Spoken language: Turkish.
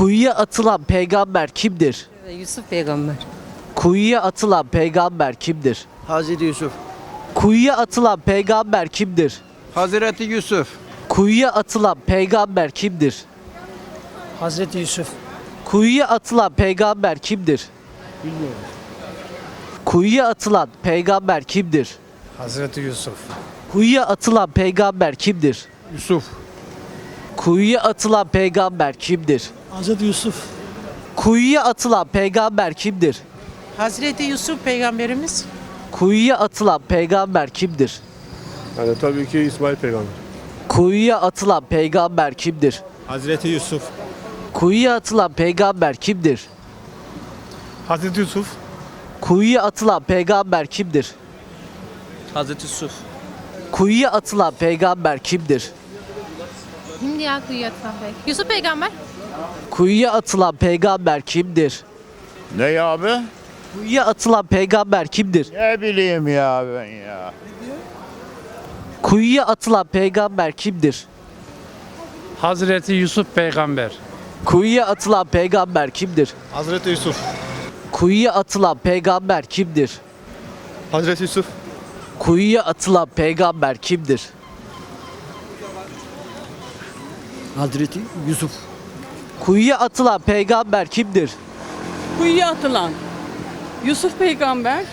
Kuyuya atılan peygamber kimdir? Yusuf peygamber. Kuyuya atılan peygamber kimdir? Hazreti Yusuf. Kuyuya atılan peygamber kimdir? Hazreti Yusuf. Kuyuya atılan peygamber kimdir? Hazreti Yusuf. Kuyuya atılan peygamber kimdir? Bilmiyorum. Kuyuya atılan peygamber kimdir? Hazreti Yusuf. Kuyuya atılan peygamber kimdir? Yusuf. Kuyuya atılan peygamber kimdir? Hazreti Yusuf. Kuyuya atılan peygamber kimdir? Hazreti Yusuf peygamberimiz Kuyuya atılan peygamber kimdir? Yani tabii ki İsmail peygamber. Kuyuya atılan peygamber kimdir? Hazreti Yusuf. Kuyuya atılan peygamber kimdir? Hazreti Yusuf. Kuyuya atılan peygamber kimdir? Hazreti Yusuf. Kuyuya atılan peygamber kimdir? Şimdi ya kuyuya atılan peygamber. Yusuf peygamber. Kuyuya atılan peygamber kimdir? Ne ya abi? Kuyuya atılan peygamber kimdir? Ne bileyim ya ben ya. Kuyuya atılan peygamber kimdir? Hazreti Yusuf peygamber. Kuyuya atılan peygamber kimdir? Hazreti Yusuf. Kuyuya atılan peygamber kimdir? Hazreti Yusuf. Kuyuya atılan peygamber kimdir? Hazreti Yusuf. Kuyuya atılan peygamber kimdir? Kuyuya atılan Yusuf peygamber